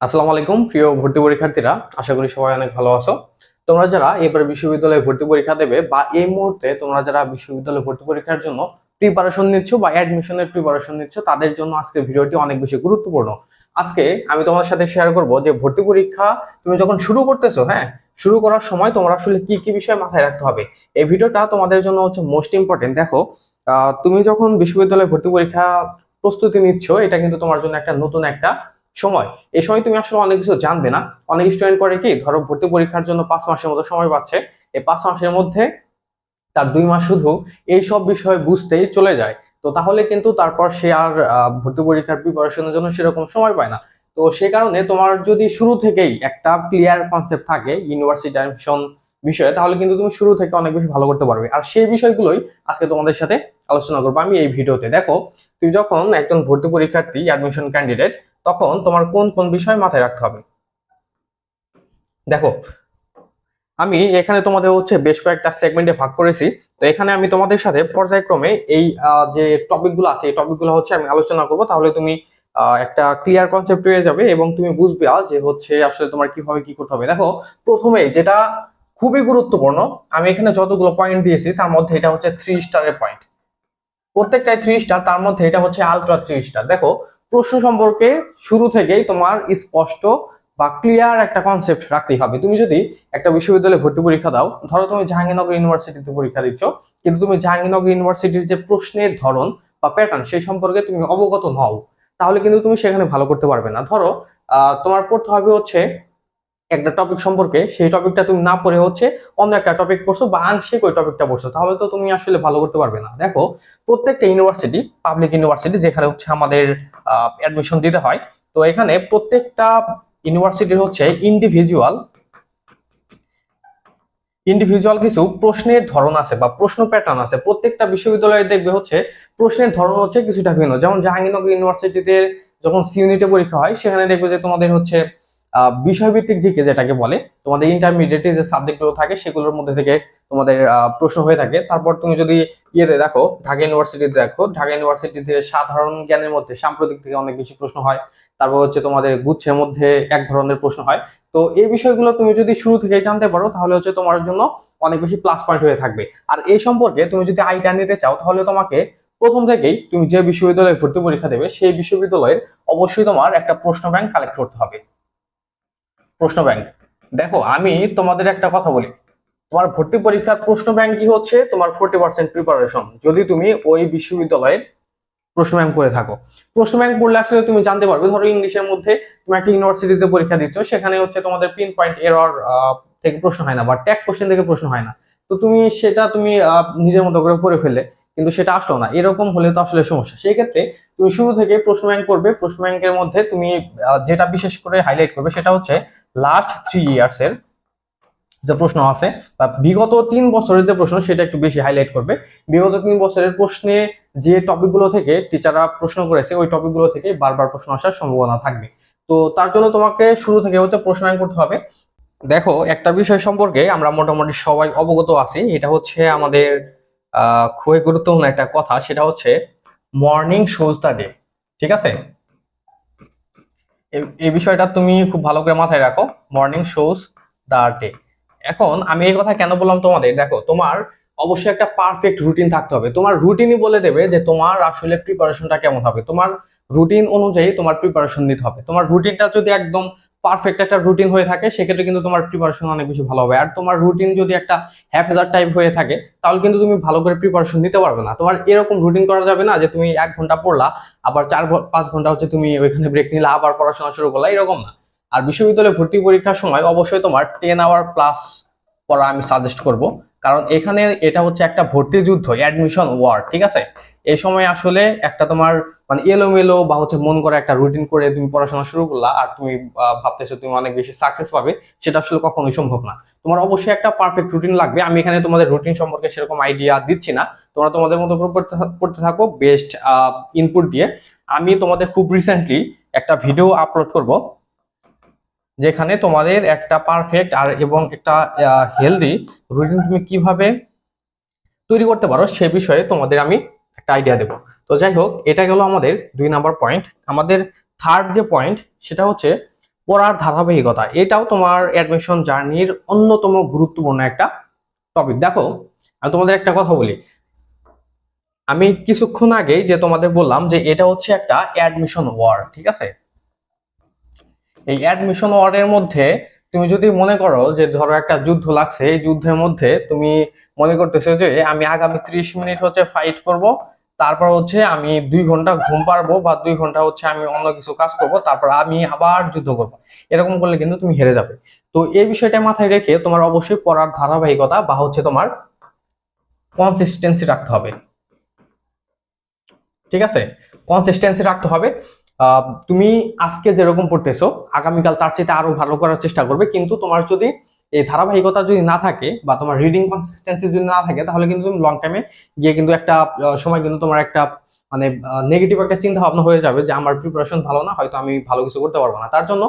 আসসালামু আলাইকুম, প্রিয় ভর্তি পরীক্ষার্থীরা। আশা করি সবাই অনেক ভালো আছো। তোমরা যারা এবার বিশ্ববিদ্যালয়ে ভর্তি পরীক্ষা দেবে বা এই মুহূর্তে তোমরা যারা বিশ্ববিদ্যালয়ে ভর্তি পরীক্ষার জন্য প্রিপারেশন নিচ্ছ বা অ্যাডমিশনের প্রিপারেশন নিচ্ছ, তাদের জন্য আজকে ভিডিওটি অনেক বেশি গুরুত্বপূর্ণ। আজকে আমি তোমার সাথে শেয়ার করব যে ভর্তি পরীক্ষা তুমি যখন শুরু করতেছো হ্যাঁ শুরু করার সময় তোমার আসলে কি কি বিষয় মাথায় রাখতে হবে? এই ভিডিওটা তোমাদের জন্য হচ্ছে মোস্ট ইম্পর্টেন্ট দেখো তুমি যখন বিশ্ববিদ্যালয়ে ভর্তি পরীক্ষা প্রস্তুতি নিচ্ছ, এটা কিন্তু তোমার জন্য একটা নতুন একটা সময়। এই সময় তুমি আসলে অনেক কিছু জানবে না। অনেক স্টুডেন্ট করে কি, ধরো ভর্তি পরীক্ষার জন্য পাঁচ মাসের মতো সময় পাচ্ছে। এই পাঁচ মাসের মধ্যে তার দুই মাস শুধু এই সব বিষয় বুঝতেই চলে যায়। তো তাহলে কিন্তু তারপর সে আর ভর্তি পরীক্ষার প্রিপারেশনের জন্য সেরকম সময় পায় না। তো সে কারণে তোমার যদি শুরু থেকেই একটা ক্লিয়ার কনসেপ্ট থাকে ইউনিভার্সিটি অ্যাডমিশন বিষয়ে, তাহলে কিন্তু তুমি শুরু থেকে অনেক বেশি ভালো করতে পারবে। আর সেই বিষয়গুলোই আজকে তোমাদের সাথে আলোচনা করব আমি এই ভিডিওতে। দেখো, তুমি যখন একজন ভর্তি পরীক্ষার্থী অ্যাডমিশন ক্যান্ডিডেট তখন তোমার কোন কোন বিষয় মাথায় রাখতে হবে? দেখো, আমি এখানে তোমাদের হচ্ছে বেশ কয়েকটা সেগমেন্টে ভাগ করেছি। তো এখানে আমি তোমাদের সাথে পর্যায়ক্রমে এই যে টপিকগুলো আছে, এই টপিকগুলো হচ্ছে আমি আলোচনা করব। তাহলে তুমি একটা ক্লিয়ার কনসেপ্ট পেয়ে যাবে এবং তুমি বুঝবে যে হচ্ছে আসলে তোমার কীভাবে কি করতে হবে। দেখো, প্রথমে যেটা খুবই গুরুত্বপূর্ণ, আমি এখানে যতগুলো পয়েন্ট দিয়েছি, তার মধ্যে এটা হচ্ছে থ্রি স্টারের পয়েন্ট প্রত্যেকটাই থ্রি স্টার তার মধ্যে এটা হচ্ছে আলট্রা থ্রি স্টার দেখো প্রশ্ন সম্পর্কে শুরু থেকেই তোমার স্পষ্ট বা ক্লিয়ার একটা কনসেপ্ট রাখতেই হবে। তুমি যদি একটা বিশ্ববিদ্যালয়ে ভর্তি পরীক্ষা দাও, ধরো তুমি জাহাঙ্গীরনগর ইউনিভার্সিটিতে পরীক্ষা দিচ্ছ, কিন্তু তুমি জাহাঙ্গীরনগর ইউনিভার্সিটির যে প্রশ্নের ধরন বা প্যাটার্ন সেই সম্পর্কে তুমি অবগত নও, তাহলে কিন্তু তুমি সেখানে ভালো করতে পারবে না। ধরো তোমার পড়তে হবে হচ্ছে একটা টপিক সম্পর্কে, সেই টপিকটা তুমি না পড়ে হচ্ছে, অন্য একটা টপিক পড়ছো বা আংশিক ওই টপিকটা পড়ছো, তাহলে তো তুমি আসলে ভালো করতে পারবে না। দেখো, প্রত্যেকটা ইউনিভার্সিটি পাবলিক ইউনিভার্সিটি যেখানে হচ্ছে আমাদের অ্যাডমিশন দিতে হয়, তো এখানে প্রত্যেকটা ইউনিভার্সিটির হচ্ছে ইন্ডিভিজুয়াল ইন্ডিভিজুয়াল কিছু প্রশ্নের ধরন আছে বা প্রশ্ন প্যাটার্ন আছে। প্রত্যেকটা বিশ্ববিদ্যালয়ে দেখবে হচ্ছে, প্রশ্নের ধরন হচ্ছে কিছুটা ভিন্ন। যেমন জাহাঙ্গীরনগর ইউনিভার্সিটিতে যখন সি ইউনিটে পরীক্ষা হয়, সেখানে দেখবে যে তোমাদের হচ্ছে বিষয়ভিত্তিক জিকে যেটাকে বলে, তোমাদের ইন্টারমিডিয়েটে যে সাবজেক্টগুলো থাকে, সেগুলোর মধ্যে থেকে তোমাদের প্রশ্ন হয়ে থাকে। তারপর তুমি যদি ইয়েতে দেখো, ঢাকা ইউনিভার্সিটিতে দেখো, ঢাকা ইউনিভার্সিটিতে সাধারণ জ্ঞানের মধ্যে, সাম্প্রতিক থেকে অনেক বেশি প্রশ্ন হয়। তারপর হচ্ছে তোমাদের গুচ্ছের মধ্যে এক ধরনের প্রশ্ন হয়। তো এই বিষয়গুলো তুমি যদি শুরু থেকে জানতে পারো, তাহলে হচ্ছে তোমার জন্য অনেক বেশি প্লাস পয়েন্ট হয়ে থাকবে। আর এই সম্পর্কে তুমি যদি আইডিয়া নিতে চাও, তাহলে তোমাকে প্রথম থেকেই তুমি যে বিশ্ববিদ্যালয়ে ভর্তি পরীক্ষা দেবে, সেই বিশ্ববিদ্যালয়ের অবশ্যই তোমার একটা প্রশ্ন ব্যাংক কালেক্ট করতে হবে। প্রশ্ন ব্যাংক। দেখো, আমি তোমাদের একটা কথা বলি। তোমার ভর্তি পরীক্ষার প্রশ্ন ব্যাংক কি হচ্ছে? তোমার ফোর্টি পার্সেন্ট প্রিপারেশন যদি তুমি ওই বিশ্ববিদ্যালয়ের প্রশ্ন ব্যাংক করে থাকো। প্রশ্ন ব্যাংক পড়লে আসলে তুমি জানতে পারবে, ধরো ইংলিশের মধ্যে তুমি একটা ইউনিভার্সিটিতে পরীক্ষা দিচ্ছ, সেখানে হচ্ছে তোমাদের পিন পয়েন্ট এরর থেকে প্রশ্ন হয় না বা ট্যাগ কোশ্চেন থেকে প্রশ্ন হয় না। তো তুমি সেটা তুমি নিজের মতো করে পড়ে ফেলে কিন্তু সেটা আসলো না। এরকম হলে তো আসলে সমস্যা। সেই ক্ষেত্রে তুমি শুরু থেকে প্রশ্ন ব্যাংক করবে। প্রশ্ন ব্যাংকের মধ্যে তুমি যেটা বিশেষ করে হাইলাইট করবে সেটা হচ্ছে লাস্ট থ্রি ইয়ার্স এর যে প্রশ্ন আছে, বা বিগত তিন বছরের যে প্রশ্ন, সেটা একটু বেশি হাইলাইট করবে। বিগত তিন বছরের প্রশ্নে যে টপিকগুলো থেকে টিচাররা প্রশ্ন করেছে, ওই টপিকগুলো থেকে বারবার প্রশ্ন আসার সম্ভাবনা থাকবে। তো তার জন্য তোমাকে শুরু থেকে হচ্ছে প্রশ্ন ব্যাংক করতে হবে। দেখো, একটা বিষয় সম্পর্কে আমরা মোটামুটি সবাই অবগত আছি, এটা হচ্ছে আমাদের খুবই গুরুত্বপূর্ণ একটা কথা, সেটা হচ্ছে মর্নিং শোজ দ্য ডে ঠিক আছে? এই- বিষয়টা তুমি খুব ভালো করে মাথায় রাখো। মর্নিং শোজ দ্য ডে এখন আমি এই কথা কেন বললাম তোমাদের? দেখো, তোমার অবশ্যই একটা পারফেক্ট রুটিন থাকতে হবে। তোমার রুটিনই বলে দেবে যে তোমার আসলে প্রিপারেশনটা কেমন হবে। তোমার রুটিন অনুযায়ী তোমার প্রিপারেশন নিতে হবে। তোমার রুটিনটা যদি একদম পারফেক্ট একটা রুটিন হয়ে থাকে, সেক্ষেত্রে কিন্তু তোমার প্রিপারেশন অনেক বেশি ভালো হবে। আর তোমার রুটিন যদি একটা হ্যাপজার টাইপ হয়ে থাকে, তাহলে কিন্তু তুমি ভালো করে প্রিপারেশন নিতে পারবে না। তোমার এরকম রুটিন করা যাবে না যে তুমি এক ঘণ্টা পড়লা, আবার চার পাঁচ ঘণ্টা হচ্ছে তুমি ওইখানে ব্রেক নিলা, আবার পড়াশোনা শুরু করলা, এরকম না। আর বিশ্ববিদ্যালয়ে ভর্তি পরীক্ষার সময় অবশ্যই তোমার টেন আওয়ার প্লাস পড়া আমি সাজেস্ট করব। কারণ এখানে এটা হচ্ছে একটা ভর্তি যুদ্ধ অ্যাডমিশন ওয়ার ঠিক আছে? এই সময় আসলে একটা তোমার মানে এলোমেলো বা হচ্ছে মন করে একটা রুটিন করে তুমি পড়াশোনা শুরু করলা আর তুমি ভাবতেছো তুমি অনেক বেশি সাকসেস পাবে, সেটা আসলে কখনোই সম্ভব না। তোমার অবশ্যই একটা পারফেক্ট রুটিন লাগবে। আমি এখানে তোমাদের রুটিন সম্পর্কে সেরকম আইডিয়া দিচ্ছি না। তোমরা তোমাদের মতো করে পড়তে থাকো বেস্ট ইনপুট দিয়ে। আমি তোমাদের খুব রিসেন্টলি একটা ভিডিও আপলোড করব, যেখানে তোমাদের একটা পারফেক্ট আর এবং একটা হেলদি রুটিন তুমি কীভাবে তৈরি করতে পারো সে বিষয়ে তোমাদের আমি একটা আইডিয়া দেবো। তো যাই হোক এটা গেল আমাদের দুই নাম্বার পয়েন্ট আমাদের থার্ড যে পয়েন্ট সেটা হচ্ছে পড়ার ধারাবাহিকতা। এটাও তোমার অ্যাডমিশন জার্নির অন্যতম গুরুত্বপূর্ণ একটা টপিক দেখো, আমি তোমাদের একটা কথা বলি। আমি কিছুক্ষণ আগেই যে তোমাদের বললাম যে এটা হচ্ছে একটা অ্যাডমিশন ওয়ার ঠিক আছে? এই অ্যাডমিশন ওয়ার্ডের মধ্যে তুমি যদি মনে করো যে ধরো একটা যুদ্ধ লাগছে, এই যুদ্ধের মধ্যে তুমি মনে করতেছে যে আমি আগামী ত্রিশ মিনিট হচ্ছে ফাইট করব, তারপর হচ্ছে আমি দুই ঘণ্টা ঘুম পারব বা দুই ঘণ্টা হচ্ছে আমি অন্য কিছু কাজ করব, তারপর আমি আবার যুদ্ধ করব। এরকম করলে কিন্তু তুমি হেরে যাবে। তো এই বিষয়টা মাথায় রেখে তোমার অবশ্যই পড়ার ধারাবাহিকতা বা হচ্ছে তোমার কনসিস্টেন্সি রাখতে হবে। ঠিক আছে? কনসিস্টেন্সি রাখতে হবে। তুমি আজকে যেরকম পড়তেছো, আগামীকাল তার চেয়ে আরও ভালো করার চেষ্টা করবে, কিন্তু তোমার যদি এই ধারাবাহিকতা যদি না থাকে বা তোমার রিডিং কনসিস্টেন্সি যদি না থাকে, তাহলে কিন্তু তুমি লং টাইমে গিয়ে কিন্তু একটা সময় কিন্তু তোমার একটা মানে নেগেটিভ একটা চিন্তা ভাবনা হয়ে যাবে যে আমার প্রিপারেশন ভালো না, হয়তো আমি ভালো কিছু করতে পারব না। তার জন্য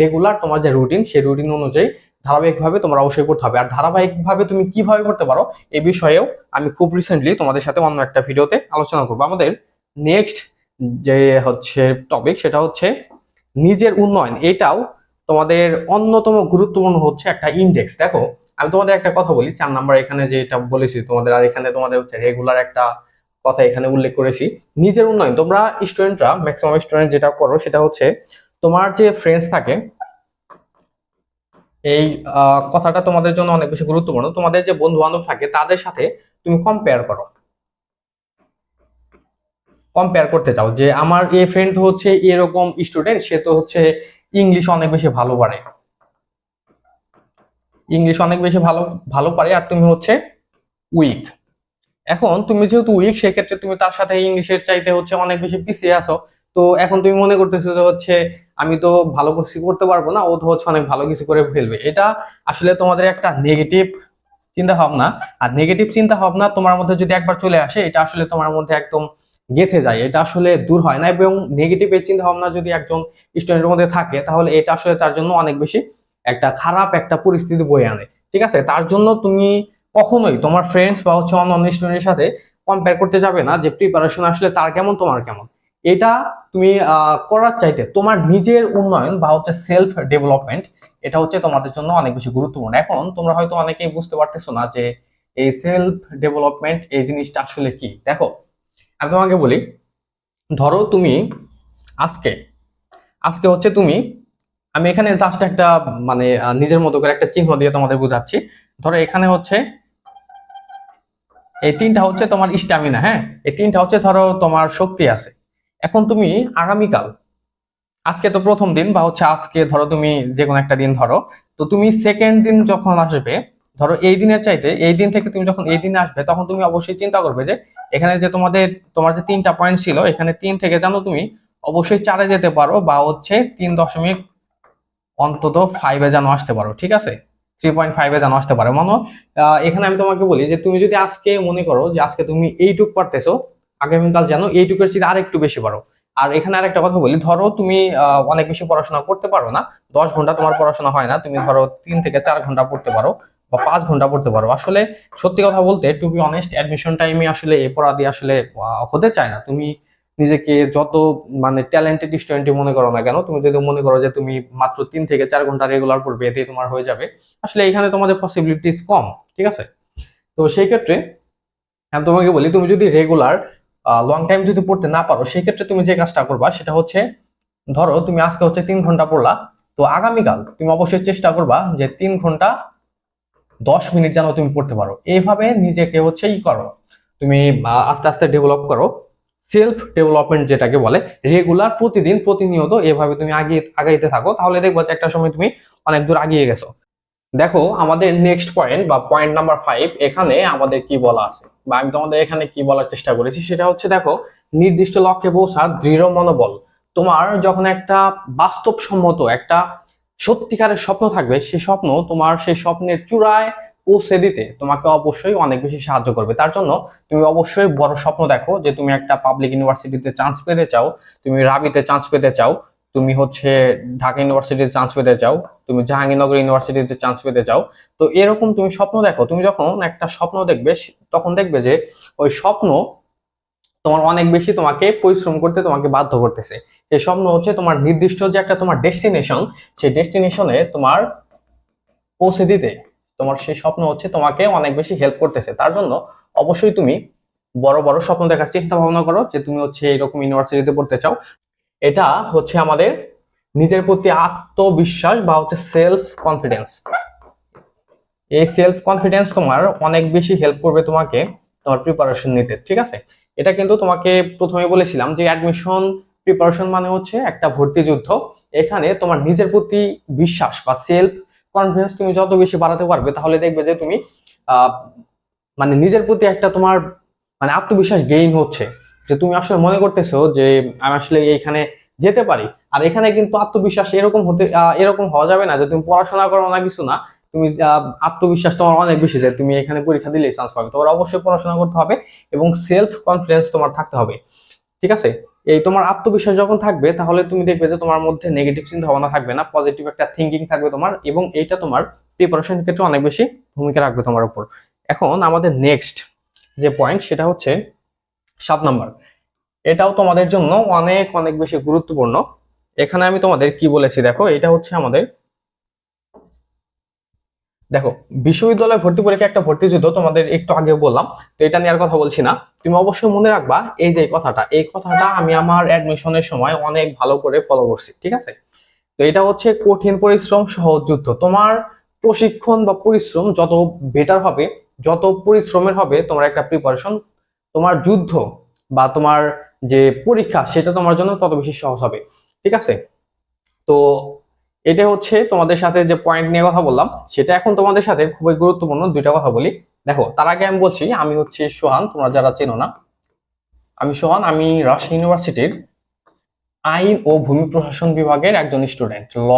রেগুলার তোমার যে রুটিন সেই রুটিন অনুযায়ী ধারাবাহিকভাবে তোমার অবশ্যই করতে হবে। আর ধারাবাহিকভাবে তুমি কীভাবে করতে পারো, এ বিষয়েও আমি খুব রিসেন্টলি তোমাদের সাথে অন্য একটা ভিডিওতে আলোচনা করব। আমাদের নেক্সট যে হচ্ছে টপিক সেটা হচ্ছে নিজের উন্নয়ন। এটাও তোমাদের অন্যতম গুরুত্বপূর্ণ হচ্ছে একটা ইন্ডেক্স দেখো, আমি তোমাদের একটা কথা বলি, চার নাম্বার এখানে যেটা বলেছি, তোমাদের আর এখানে তোমাদের হচ্ছে রেগুলার একটা কথা এখানে উল্লেখ করেছি। নিজের উন্নয়ন, তোমরা স্টুডেন্টরা ম্যাক্সিমাম স্টুডেন্ট যেটা করো, সেটা হচ্ছে তোমার যে ফ্রেন্ডস থাকে, এই কথাটা তোমাদের জন্য অনেক বেশি গুরুত্বপূর্ণ। তোমাদের যে বন্ধু বান্ধব থাকে, তাদের সাথে তুমি কম্পেয়ার করো। কম্পেয়ার করতে চাও যে, আমার এই ফ্রেন্ড হচ্ছে এরকম স্টুডেন্ট সে তো হচ্ছে ইংলিশ অনেক বেশি ভালো পারে। ইংলিশ অনেক বেশি ভালো ভালো পারে আর তুমি হচ্ছে উইক এখন তুমি যেহেতু উইক সেক্ষেত্রে তুমি তার সাথে ইংলিশের চাইতে হচ্ছে অনেক বেশি পিছিয়ে আছো। তো এখন তুমি মনে করতেছো যে হচ্ছে আমি তো ভালো কিছু করতে পারব না, ও তো হচ্ছে অনেক ভালো কিছু করে ফেলবে। এটা আসলে তোমাদের একটা নেগেটিভ চিন্তা ভাবনা আর নেগেটিভ চিন্তা ভাবনা তোমার মধ্যে যদি একবার চলে আসে, এটা আসলে তোমার মধ্যে একদম গেঁথে যায়, এটা আসলে দূর হয় না এবং নেগেটিভ এই চিন্তা ভাবনা যদি একজন স্টুডেন্টের মধ্যে থাকে, তাহলে এটা আসলে তার জন্য অনেক বেশি একটা খারাপ একটা পরিস্থিতি বয়ে আনে। ঠিক আছে? তার জন্য তুমি কখনোই তোমার ফ্রেন্ডস বা হচ্ছে অন্য অন্য স্টুডেন্টের সাথে কম্পেয়ার করতে যাবে না যে প্রিপারেশন আসলে তার কেমন, তোমার কেমন। এটা তুমি করার চাইতে তোমার নিজের উন্নয়ন বা হচ্ছে সেলফ ডেভেলপমেন্ট এটা হচ্ছে তোমাদের জন্য অনেক বেশি গুরুত্বপূর্ণ। এখন তোমরা হয়তো অনেকেই বুঝতে পারতেছো না যে এই সেলফ ডেভেলপমেন্ট এই জিনিসটা আসলে কি। দেখো আমি তোমাকে বলি, ধরো তুমি আজকে আজকে হচ্ছে তুমি, আমি এখানে জাস্ট একটা মানে নিজের মতো করে একটা চিহ্ন দিয়ে তোমাদের বোঝাচ্ছি। ধরো এখানে হচ্ছে, এই তিনটা হচ্ছে তোমার স্ট্যামিনা হ্যাঁ? এই তিনটা হচ্ছে ধরো তোমার শক্তি আছে। এখন তুমি আগামীকাল, আজকে তো প্রথম দিন বা হচ্ছে আজকে ধরো তুমি যে কোনো একটা দিন ধরো, তো তুমি সেকেন্ড দিন যখন আসবে ধরো এই দিনের চাইতে এই দিন থেকে তুমি যখন এই দিনে আসবে, তখন তুমি অবশ্যই চিন্তা করবে যে এখানে যে তোমাদের, তোমার যে তিনটা পয়েন্ট ছিল, এখানে তিন থেকে জানো তুমি, অবশ্যই চারে যেতে পারো বা হচ্ছে তিন দশমিক অন্তত ফাইভে যেন আসতে পারো, ঠিক আছে? থ্রি পয়েন্ট ফাইভে যেন আসতে পারো। মনে এখানে আমি তোমাকে বলি যে তুমি যদি আজকে মনে করো যে আজকে তুমি এইটুক পারতেছো, আগামীকাল যেন এইটুকের চেয়ে আর একটু বেশি পারো। আর এখানে আরেকটা কথা বলি, ধরো তুমি অনেক বেশি পড়াশোনা করতে পারো না, দশ ঘণ্টা তোমার পড়াশোনা হয় না, তুমি ধরো তিন থেকে চার ঘণ্টা পড়তে পারো। বা পাঁচ ঘণ্টা পড়তে পারো। আসলে সত্যি কথা বলতে টু বি অনেস্ট অ্যাডমিশন টাইমে আসলে এ পড়া দিয়ে আসলে হতে চায় না। তুমি নিজেকে যত মানে ট্যালেন্টেড স্টুডেন্টই মনে করো না কেন, তুমি যদি মনে করো যে তুমি মাত্র তিন থেকে চার ঘণ্টা রেগুলার পড়বে, এতেই তোমার হয়ে যাবে। আসলে এখানে তোমাদের পসিবিলিটিস কম, ঠিক আছে? তো সেই ক্ষেত্রে আমি তোমাকে বলি, তুমি যদি রেগুলার লং টাইম যদি পড়তে না পারো, সেই ক্ষেত্রে তুমি যে কাজটা করবা, সেটা হচ্ছে, ধরো তুমি আজকে হচ্ছে তিন ঘণ্টা পড়লা, তো আগামীকাল তুমি অবশ্যই চেষ্টা করবা যে তিন ঘণ্টা দশ মিনিট যেন তুমি পড়তে পারো। এইভাবে নিজেকে হচ্ছে ই করো। তুমি আস্তে আস্তে ডেভেলপ করো। সেলফ ডেভেলপমেন্ট যেটাকে বলে রেগুলার প্রতিদিন, প্রতিনিয়ত এভাবে তুমি আগে, আগাইতে থাকো। তাহলে দেখব যে একটা সময় তুমি অনেক দূর আগিয়ে গেছো। দেখো, আমাদের নেক্সট পয়েন্ট বা পয়েন্ট নাম্বার ফাইভ এখানে আমাদের কি বলা আছে? বা আমি তোমাদের এখানে কি বলার চেষ্টা করেছি? সেটা হচ্ছে দেখো, নির্দিষ্ট লক্ষ্যে পৌঁছার দৃঢ় মনোবল। তোমার যখন একটা বাস্তবসম্মত, একটা সত্যিকারের স্বপ্ন থাকবে সেই স্বপ্ন তোমার সেই স্বপ্নের চূড়ায় পৌঁছে দিতে তোমাকে অবশ্যই অনেক বেশি সাহায্য করবে। তার জন্য তুমি অবশ্যই বড় স্বপ্ন দেখো যে তুমি একটা পাবলিক ইউনিভার্সিটিতে চান্স পেতে চাও, তুমি রাবিতে চান্স পেতে চাও, তুমি হচ্ছে ঢাকা ইউনিভার্সিটিতে চান্স পেতে চাও, তুমি জাহাঙ্গীরনগর ইউনিভার্সিটিতে চান্স পেতে চাও। তো এরকম তুমি স্বপ্ন দেখো, তুমি যখন একটা স্বপ্ন দেখবে তখন দেখবে যে ওই স্বপ্ন তোমার অনেক বেশি তোমাকে পরিশ্রম করতে, তোমাকে বাধ্য করতেছে। সেই স্বপ্ন হচ্ছে তোমার নির্দিষ্ট যে একটা তোমার ডেস্টিনেশন সেই ডেস্টিনেশনে তোমার পৌঁছে দিতে। তোমার সেই স্বপ্ন হচ্ছে তোমাকে অনেক বেশি হেল্প করতেছে। তার জন্য অবশ্যই তুমি বড় বড় স্বপ্ন দেখার চিন্তা ভাবনা করো যে তুমি হচ্ছে এরকম ইউনিভার্সিটিতে পড়তে চাও। এটা হচ্ছে আমাদের নিজের প্রতি আত্মবিশ্বাস বা হচ্ছে সেলফ কনফিডেন্স এই সেলফ কনফিডেন্স তোমার অনেক বেশি হেল্প করবে তোমাকে তোমার প্রিপারেশন নিতে, ঠিক আছে? এটা কিন্তু তোমাকে প্রথমে বলেছিলাম যে অ্যাডমিশন প্রিপারেশন মানে হচ্ছে একটা ভর্তি যুদ্ধ। এখানে তোমার নিজের প্রতি বিশ্বাস বা সেলফ কনফিডেন্স তুমি যত বেশি বাড়াতে পারবে, তাহলে দেখবে যে তুমি মানে নিজের প্রতি একটা তোমার মানে আত্মবিশ্বাস গেইন হচ্ছে। যে তুমি আসলে মনে করতেছো যে আমি আসলে এইখানে যেতে পারি। আর এখানে কিন্তু আত্মবিশ্বাস এরকম হতে এরকম হওয়া যাবে না যে তুমি পড়াশোনা করো না কিছু না। তুমি আত্মবিশ্বাস তোমার অনেক বেশি যে তুমি এখানে পরীক্ষা দিলেই চান্স পাবে। তোমার অবশ্যই পড়াশোনা করতে হবে এবং সেলফ কনফিডেন্স তোমার থাকতে হবে। ঠিক আছে? এই তোমার আত্মবিশ্বাস যখন থাকবে, তাহলে তুমি দেখবে যে তোমার মধ্যে নেগেটিভ চিন্তা ভাবনা থাকবে না পজিটিভ একটা থিঙ্কিং থাকবে তোমার এবং এইটা তোমার প্রিপারেশন ক্ষেত্রে অনেক বেশি ভূমিকা রাখবে তোমার উপর। এখন আমাদের নেক্সট যে পয়েন্ট সেটা হচ্ছে সাত নাম্বার। এটাও তোমাদের জন্য অনেক অনেক বেশি গুরুত্বপূর্ণ। এখানে আমি তোমাদের কি বলেছি দেখো? এটা হচ্ছে আমাদের দেখো, বিশ্ববিদ্যালয় ভর্তি পরীক্ষা একটা ভর্তি যুদ্ধ, তোমাদের একটু আগে বললাম, তো এটা নিয়ে আর কথা বলছি না। তুমি অবশ্যই মনে রাখবা, এই যে কথাটা, এই কথাটা আমি আমার অ্যাডমিশনের সময় অনেক ভালো করে ফলো করছি, ঠিক আছে? তো এটা হচ্ছে কঠিন পরিশ্রম, সহজ যুদ্ধ। তোমার প্রশিক্ষণ বা পরিশ্রম যত বেটার হবে, যত পরিশ্রমের হবে, তোমার একটা প্রিপারেশন তোমার যুদ্ধ বা তোমার যে পরীক্ষা, সেটা তোমার জন্য তত বেশি সহজ হবে, ঠিক আছে? তো এটা হচ্ছে তোমাদের সাথে যে পয়েন্ট নিয়ে কথা বললাম, সেটা এখন তোমাদের সাথে খুবই গুরুত্বপূর্ণ দুইটা কথা বলি। দেখো, তার আগে আমি বলছি, আমি হচ্ছে সোহান, তোমরা যারা চেনো না, আমি সোহান, আমি রাজশাহী ইউনিভার্সিটির আইন ও ভূমি প্রশাসন বিভাগের একজন student law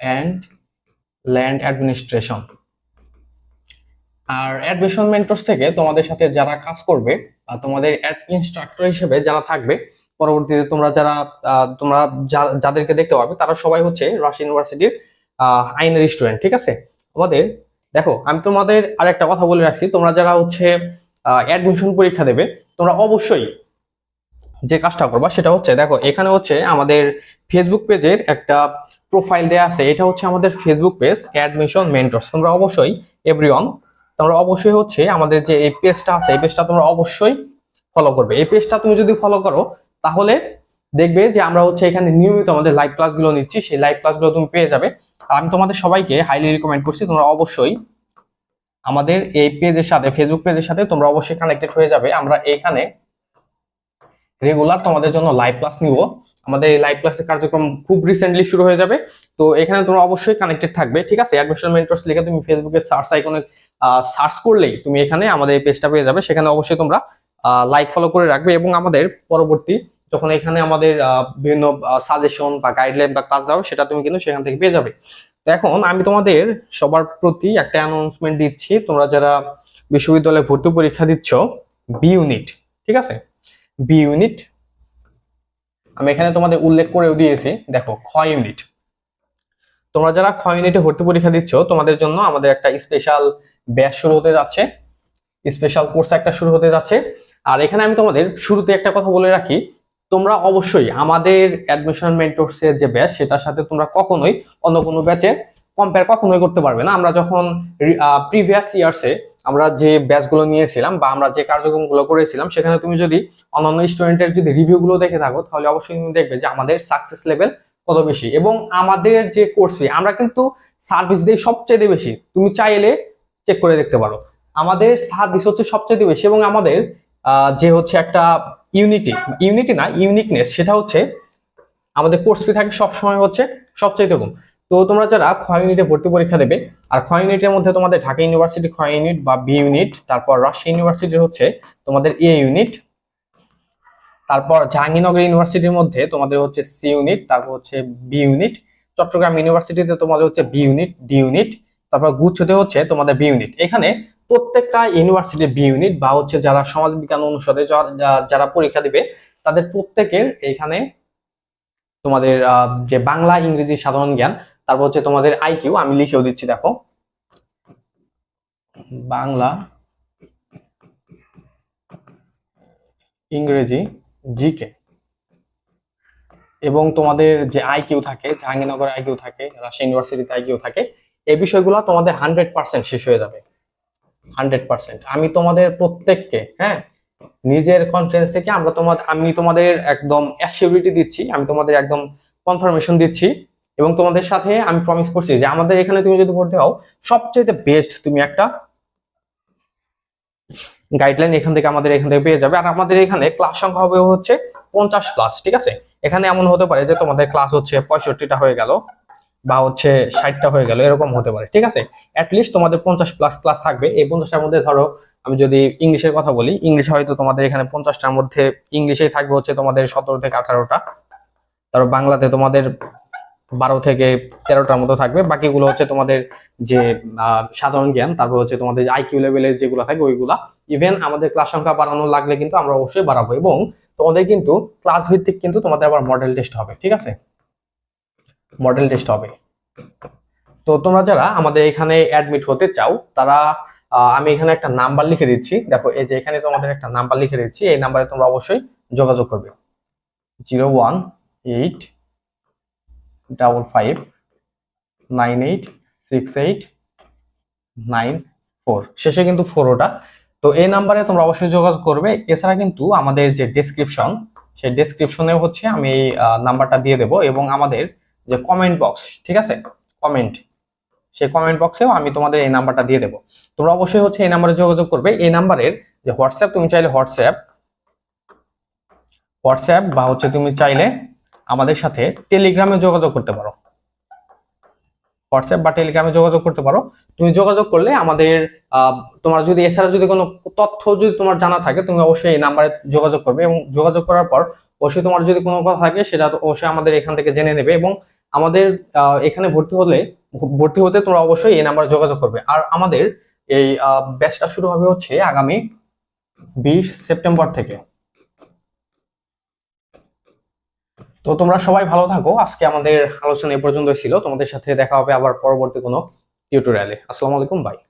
and land administration R admission mentors থেকে তোমাদের সাথে যারা কাজ করবে বা তোমাদের ইনস্ট্রাক্টর হিসেবে যারা থাকবে পরবর্তীতে তোমরা যারা তোমরা যাদেরকে দেখতে পাবে, তারা সবাই হচ্ছে রাশিয়া ইউনিভার্সিটির আইনের স্টুডেন্ট ঠিক আছে? আমাদের দেখো, আমি তোমাদের আরেকটা কথা বলে রাখছি, তোমরা যারা হচ্ছে অ্যাডমিশন পরীক্ষা দেবে, তোমরা অবশ্যই যে কাজটা করবা সেটা হচ্ছে, দেখো, এখানে হচ্ছে আমাদের ফেসবুক পেজের একটা প্রোফাইল দেয়া আছে, এটা হচ্ছে আমাদের ফেসবুক পেজ অ্যাডমিশন মেন্টরস তোমরা অবশ্যই এভরিওয়ান তোমরা অবশ্যই হচ্ছে আমাদের যে এই পেজটা আছে, এই পেজটা তোমরা অবশ্যই ফলো করবে। এই পেজটা তুমি যদি ফলো করো তাহলে দেখবে যে আমরা হচ্ছে এখানে নিয়মিত আমাদের লাইভ ক্লাসগুলো নিচ্ছি। সেই লাইভ ক্লাসগুলো তুমি পেয়ে যাবে। আর আমি তোমাদের সবাইকে হাইলি রিকমেন্ড করছি, তোমরা অবশ্যই আমাদের এই পেজের সাথে ফেসবুক পেজের সাথে তোমরা অবশ্যই কানেক্টেড হয়ে যাবে। আমরা এখানে রেগুলার তোমাদের জন্য লাইভ ক্লাস নিব। আমাদের এই লাইভ ক্লাসের কার্যক্রম খুব রিসেন্টলি শুরু হয়ে যাবে। তো এখানে তোমরা অবশ্যই কানেক্টেড থাকবে, ঠিক আছে? অ্যাডমিশন মেন্টরস লিখে তুমি ফেসবুকে সার্চ আইকনে সার্চ করলেই তুমি এখানে আমাদের এই পেজটা পেয়ে যাবে। সেখানে অবশ্যই তোমরা লাইক ফলো করে রাখবে এবং আমাদের পরবর্তী যখন এখানে আমাদের বিভিন্ন সাজেশন বা গাইডলাইন বা ক্লাস দেওয়া সেটা তুমি কিন্তু সেখান থেকে পেয়ে যাবে। তো এখন আমি তোমাদের সবার প্রতি একটা অ্যানাউন্সমেন্ট দিচ্ছি। তোমরা যারা বিশ্ববিদ্যালয়ে ভর্তি পরীক্ষা দিচ্ছ বি ইউনিট ঠিক আছে? বি ইউনিট আমি এখানে তোমাদের উল্লেখ করেও দিয়েছি। দেখো, খ ইউনিট তোমরা যারা খ ইউনিটে ভর্তি পরীক্ষা দিচ্ছ, তোমাদের জন্য আমাদের একটা স্পেশাল ব্যাচ শুরু হতে যাচ্ছে। স্পেশাল কোর্স একটা শুরু হতে যাচ্ছে। আর এখানে আমি তোমাদের শুরুতে একটা কথা বলে রাখি, তোমরা অবশ্যই আমাদের অ্যাডমিশন মেন্টরস এর যে ব্যাচ সেটার সাথে তোমরা কখনোই অন্য কোনো ব্যাচে কম্পেয়ার কখনোই করতে পারবে না। আমরা যখন প্রিভিয়াস ইয়ার্সে আমরা যে ব্যাচগুলো নিয়েছিলাম বা আমরা যে কার্যক্রমগুলো করেছিলাম, সেখানে তুমি যদি অন্যান্য স্টুডেন্টের যদি রিভিউগুলো দেখে থাকো, তাহলে অবশ্যই তুমি দেখবে যে আমাদের সাকসেস লেভেল কত বেশি। এবং আমাদের যে কোর্স ফি আমরা কিন্তু সার্ভিস দিই সবচেয়ে বেশি। তুমি চাইলে চেক করে দেখতে পারো। আমাদের সার্ভিস হচ্ছে সবচেয়ে বেশি এবং আমাদের যে হচ্ছে একটা ইউনিটি ইউনিটি না ইউনিকনেস সেটা হচ্ছে আমাদের কোর্স ফি থাকে সবসময় হচ্ছে সবচেয়ে কম। তো তোমরা যারা খ ইউনিটে ভর্তি পরীক্ষা দেবে, আর খ ইউনিটের মধ্যে তোমাদের ঢাকা ইউনিভার্সিটি খ ইউনিট বা বি ইউনিট তারপর রাজশাহী ইউনিভার্সিটির হচ্ছে তোমাদের এ ইউনিট তারপর জাহাঙ্গীরনগর ইউনিভার্সিটির মধ্যে তোমাদের হচ্ছে সি ইউনিট তারপর হচ্ছে বি ইউনিট চট্টগ্রাম ইউনিভার্সিটিতে তোমাদের হচ্ছে বি ইউনিট ডি ইউনিট তারপর গুচ্ছতে হচ্ছে তোমাদের বি ইউনিট এখানে প্রত্যেকটা ইউনিভার্সিটির বি ইউনিট বা হচ্ছে যারা সমাজ বিজ্ঞান অনুষদে যারা পরীক্ষা দিবে, তাদের প্রত্যেকের এখানে তোমাদের যে বাংলা, ইংরেজি সাধারণ জ্ঞান, তারপর হচ্ছে তোমাদের আইকিউ আমি লিখেও দিচ্ছি, দেখো। বাংলা, ইংরেজি জিকে এবং তোমাদের যে আইকিউ থাকে জাহাঙ্গীরনগর আইকিউ থাকে, রাজশাহী ইউনিভার্সিটিতে আইকিউ থাকে, এই বিষয়গুলো তোমাদের হান্ড্রেড পার্সেন্ট শেষ হয়ে যাবে। হান্ড্রেড আমি তোমাদের প্রত্যেককে হ্যাঁ নিজের কনফিডেন্স থেকে আমরা তোমাদের আমি তোমাদের একদম অ্যাসিউরিটি দিচ্ছি, আমি তোমাদের একদম কনফার্মেশন দিচ্ছি এবং তোমাদের সাথে আমি প্রমিস করছি যে আমাদের এখানে তুমি যদি ভর্তি হও সবচেয়ে বেস্ট তুমি একটা গাইডলাইন এখান থেকে আমাদের এখান থেকে পেয়ে যাবে। আর আমাদের এখানে ক্লাস সংখ্যা হবে হচ্ছে পঞ্চাশ প্লাস ঠিক আছে? এখানে এমন হতে পারে যে তোমাদের ক্লাস হচ্ছে পঁয়ষট্টিটা হয়ে গেল। বা হচ্ছে ষাটটা হয়ে গেল, এরকম হতে পারে, ঠিক আছে? অ্যাটলিস্ট তোমাদের পঞ্চাশ প্লাস ক্লাস থাকবে। এই পঞ্চাশটার মধ্যে ধরো, আমি যদি ইংলিশের কথা বলি, ইংলিশ হয়তো তোমাদের এখানে পঞ্চাশটার মধ্যে ইংলিশেই থাকবে হচ্ছে তোমাদের সতেরো থেকে আঠারোটা। তারপর বাংলাতে তোমাদের বারো থেকে তেরোটার মতো থাকবে। বাকিগুলো হচ্ছে তোমাদের যে সাধারণ জ্ঞান, তারপর হচ্ছে তোমাদের আইকিউ লেভেলের যেগুলো থাকে ওইগুলা। ইভেন আমাদের ক্লাস সংখ্যা বাড়ানো লাগলে কিন্তু আমরা অবশ্যই বাড়াবো এবং তোমাদের কিন্তু ক্লাস ভিত্তিক কিন্তু তোমাদের আবার মডেল টেস্ট হবে, ঠিক আছে? মডেল টেস্ট হবে। তো তোমরা যারা আমাদের এখানে অ্যাডমিট হতে চাও, তারা আমি এখানে একটা নাম্বার লিখে দিচ্ছি। দেখো, এই যে এখানে তোমাদের একটা নাম্বার লিখে দিচ্ছি। এই নাম্বারে তোমরা অবশ্যই যোগাযোগ করবে। Zero one eight, double five, nine eight, six eight, nine four. শেষে কিন্তু ফোর ওটা। তো এই নাম্বারে তোমরা অবশ্যই যোগাযোগ করবে। এছাড়া কিন্তু আমাদের যে ডেসক্রিপশন সেই ডেসক্রিপশনে হচ্ছে আমি এই নাম্বারটা দিয়ে দেবো এবং আমাদের যে কমেন্ট বক্স ঠিক আছে? কমেন্ট সেই কমেন্ট বক্সেও আমি তোমাদের এই নাম্বারটা দিয়ে দেবো। তোমরা অবশ্যই হচ্ছে এই নাম্বারে যোগাযোগ করবে। এই নাম্বারের যে হোয়াটসঅ্যাপ তুমি চাইলে হোয়াটসঅ্যাপ হোয়াটসঅ্যাপ বা হচ্ছে তুমি চাইলে আমাদের সাথে টেলিগ্রামে যোগাযোগ করতে পারো। হোয়াটসঅ্যাপ বা টেলিগ্রামে যোগাযোগ করতে পারো। তুমি যোগাযোগ করলে আমাদের তোমার যদি এছাড়া যদি কোনো তথ্য যদি তোমার জানা থাকে, তুমি অবশ্যই এই নাম্বারে যোগাযোগ করবে এবং যোগাযোগ করার পর অবশ্যই তোমার যদি কোনো কথা থাকে, সেটা অবশ্যই আমাদের এখান থেকে জেনে নেবে এবং আমাদের এখানে ভর্তি হলে, ভর্তি হতে তোমরা অবশ্যই এই নাম্বারে যোগাযোগ করবে। আর আমাদের এই ব্যাচটা শুরু হবে হচ্ছে আগামী বিশ সেপ্টেম্বর থেকে। তো তোমরা সবাই ভালো থাকো। আজকে আমাদের আলোচনা এ পর্যন্ত ছিল। তোমাদের সাথে দেখা হবে আবার পরবর্তী কোনো টিউটোরিয়ালে আসসালামু আলাইকুম বাই